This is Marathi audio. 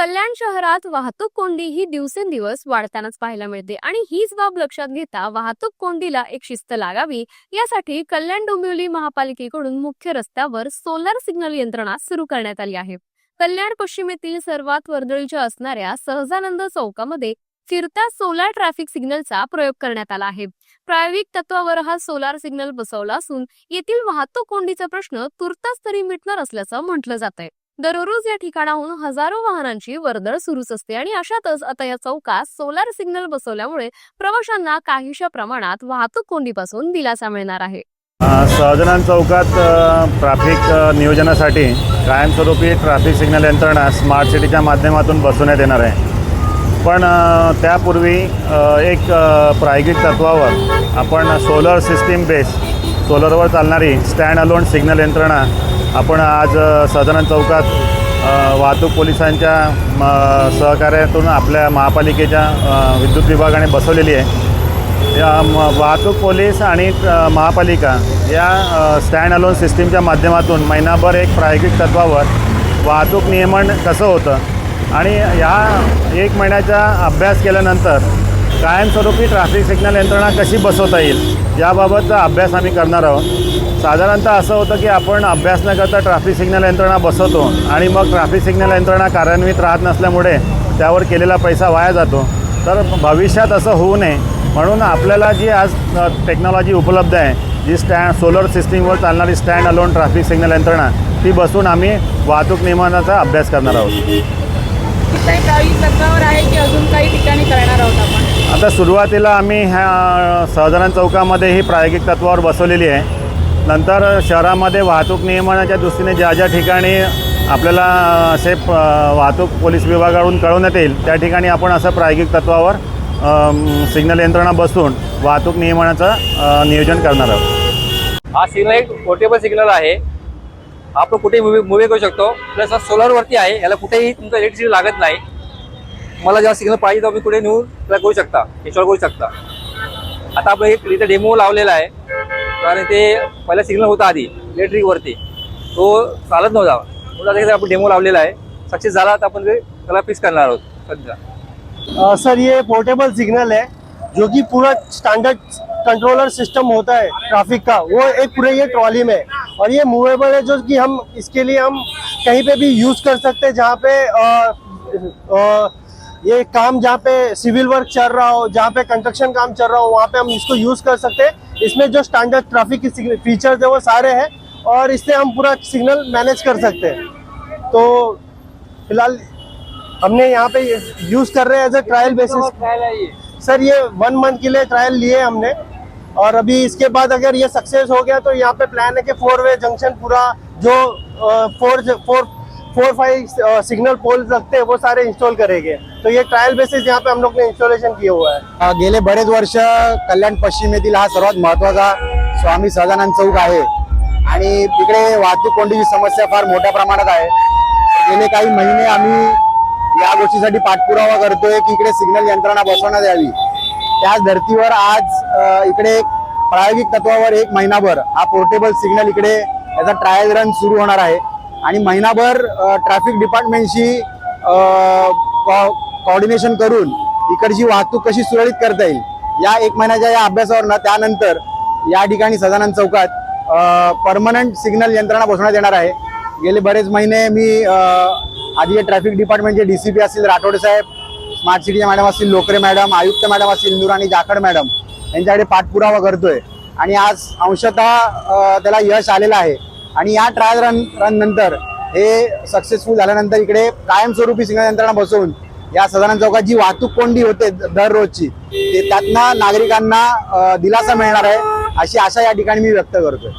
कल्याण शहरात वाहतूक कोंडी ही दिवसेंदिवस वाढतानाच पाहायला मिळते आणि हीच बाब लक्षात घेता वाहतूक कोंडीला एक शिस्त लागावी यासाठी कल्याण डोंबिवली महापालिकेकडून मुख्य रस्त्यावर सोलर सिग्नल यंत्रणा सुरू करण्यात आली आहे. कल्याण पश्चिमेतील सर्वात वर्दळीच्या असणाऱ्या सहजानंद चौकामध्ये फिरता सोलार ट्रॅफिक सिग्नलचा प्रयोग करण्यात आला आहे. प्रायोगिक तत्वावर हा सोलार सिग्नल बसवला असून येथील वाहतूक कोंडीचा प्रश्न तुर्तास तरी मिटणार असल्याचं म्हटलं जात आहे दररोज या ठिकाणाहून हजारो वाहनांची वर्दळ सुरूच असते आणि अशातच आता या चौकात सोलार सिग्नल बसवल्यामुळे प्रवाशांना काहीशा प्रमाणात वाहतूक कोंडीपासून दिलासा मिळणार आहे. सहजनान चौकात ट्रॅफिक नियोजनासाठी कायमस्वरूपी ट्रॅफिक सिग्नल यंत्रणा स्मार्ट सिटीच्या माध्यमातून बसवण्यात येणार आहे. पण त्यापूर्वी एक प्रायोगिक तत्वावर आपण सोलर सिस्टीम बेस सोलरवर चालणारी स्टँड अलोन सिग्नल यंत्रणा आपण आज सदनन चौकात वाहतूक पोलिसांच्या म, सहकार्यातून आपल्या महापालिकेच्या विद्युत विभागाने बसवलेली आहे. या म- वाहतूक पोलीस आणि महापालिका या स्टँड अलोन सिस्टीमच्या माध्यमातून महिनाभर एक प्रायोगिक तत्वावर वाहतूक नियमन कसं होतं आणि ह्या एक महिन्याचा अभ्यास केल्यानंतर कायमस्वरूपी ट्रॅफिक सिग्नल यंत्रणा कशी बसवता येईल याबाबतचा अभ्यास आम्ही करणार आहोत. साधारणतः असं होतं की आपण अभ्यास न करता ट्रॅफिक सिग्नल यंत्रणा बसवतो आणि मग ट्रॅफिक सिग्नल यंत्रणा कार्यान्वित राहत नसल्यामुळे त्यावर केलेला पैसा वाया जातो. तर भविष्यात असं होऊ नये. म्हणून आपल्याला जी आज टेक्नॉलॉजी उपलब्ध आहे जी स्टँड सोलर सिस्टीमवर चालणारी स्टँड अलोन ट्रॅफिक सिग्नल यंत्रणा ती बसून आम्ही वाहतूक नियमनाचा अभ्यास करणार आहोत. काही काही तत्वावर आहे की अजून काही ठिकाणी करणार आहोत आपण? आता सुरुवातीला आम्ही ह्या सहजानंद चौकामध्ये ही प्रायोगिक तत्वावर बसवलेली आहे. नंतर शहरामध्ये वाहतूक नियमनाच्या दृष्टीने ज्या ज्या ठिकाणी आपल्याला असे प- वाहतूक पोलीस विभागाकडून कळवण्यात येईल त्या ठिकाणी आपण असं प्रायोगिक तत्वावर सिग्नल यंत्रणा बसून वाहतूक नियमनाचं नियोजन करणार आहोत. हा सिग्नल एक पोर्टेबल सिग्नल आहे. आपण कुठेही मुव्ही मूवी करू शकतो. प्लस हा सोलरवरती आहे. याला कुठेही तुमचं इलेक्ट्रिसिटी लागत नाही. मला जेव्हा सिग्नल पाहिजे तेव्हा मी कुठे नेऊन त्याला करू शकता. इन्स्टॉल करू शकता. आता आपण एक इथे डेमो लावलेला आहे. कारण ते पहिला सिग्नल होता आधी इलेक्ट्रिकवरती तो चालत नव्हता. म्हणून आपण डेमो लावलेला आहे. सक्सेस झाला तर आपण त्याला फिक्स करणार आहोत सध्या. सर ये पोर्टेबल सिग्नल है जो कि पूरा स्टैंडर्ड कंट्रोलर सिस्टम होता है ट्रैफ़िक का. वो एक पूरे ये ट्रॉली में और ये मूवेबल है जो कि हम इसके लिए हम कहीं पे भी यूज़ कर सकते हैं जहाँ पे अ, अ, ये काम जहाँ पे सिविल वर्क चल रहा हो जहाँ पे कंस्ट्रक्शन काम चल रहा हो वहाँ पे हम इसको यूज़ कर सकते हैं। इसमें जो स्टैंडर्ड ट्रैफ़िक के फीचर्स है वो सारे हैं और इससे हम पूरा सिग्नल मैनेज कर सकते हैं। तो फ़िलहाल हमने यहाँ पे यूज़ कर रहे हैं as a trial basis sir ये। वन मंथ के लिए ट्रायल लिए हमने। और अभी इसके बाद अगर ये सक्सेस हो गया तो यहाँ पे प्लान है कि फोर वे जंक्शन पूरा जो four four four five signal pole लगते हैं वो सारे इंस्टॉल करेंगे। तो ये ट्रायल बेसिस यहाँ पे हम लोग ने इंस्टॉलेशन किया हुआ है। गेले बरेच वर्ष कल्याण पश्चिमेतील हा सर्वात महत्त्वाचा स्वामी सदानंद चौक आहे. आणि तिकडे वाहतूक कोंडीची समस्या फार मोठ्या प्रमाणात आहे. गेले काही महिने आम्ही या गोष्टीसाठी पाठपुरावा करतोय की इकडे सिग्नल यंत्रणा बसवण्यात यावी. त्याच धर्तीवर आज इकडे प्रायोगिक तत्वावर एक महिनाभर हा पोर्टेबल सिग्नल इकडे याचा ट्रायल रन सुरू होणार आहे. आणि महिनाभर ट्रॅफिक डिपार्टमेंटशी कॉर्डिनेशन करून इकडची वाहतूक कशी सुरळीत करता येईल या एक महिन्याच्या या अभ्यासावर ना त्यानंतर या ठिकाणी सदानंद चौकात परमनंट सिग्नल यंत्रणा बसवण्यात येणार आहे. गेले बरेच महिने मी आधी ट्रॅफिक डिपार्टमेंटचे पी असतील राठोड साहेब स्मार्ट सिटीचे मॅडम असतील लोकरे मॅडम आयुक्त मॅडम असतील इंदुराणी जाखड मॅडम यांच्याकडे पाठपुरावा करतोय. आणि आज अंशतः त्याला यश आलेलं आहे. आणि या ट्रायल रन रन नंतर हे सक्सेसफुल झाल्यानंतर इकडे कायमस्वरूपी सिग्नल यंत्रणा बसवून या सदानंद चौकात जी वाहतूक कोंडी होते द- दररोजची ते त्यातनं नागरिकांना दिलासा मिळणार आहे अशी आशा या ठिकाणी मी व्यक्त करतोय.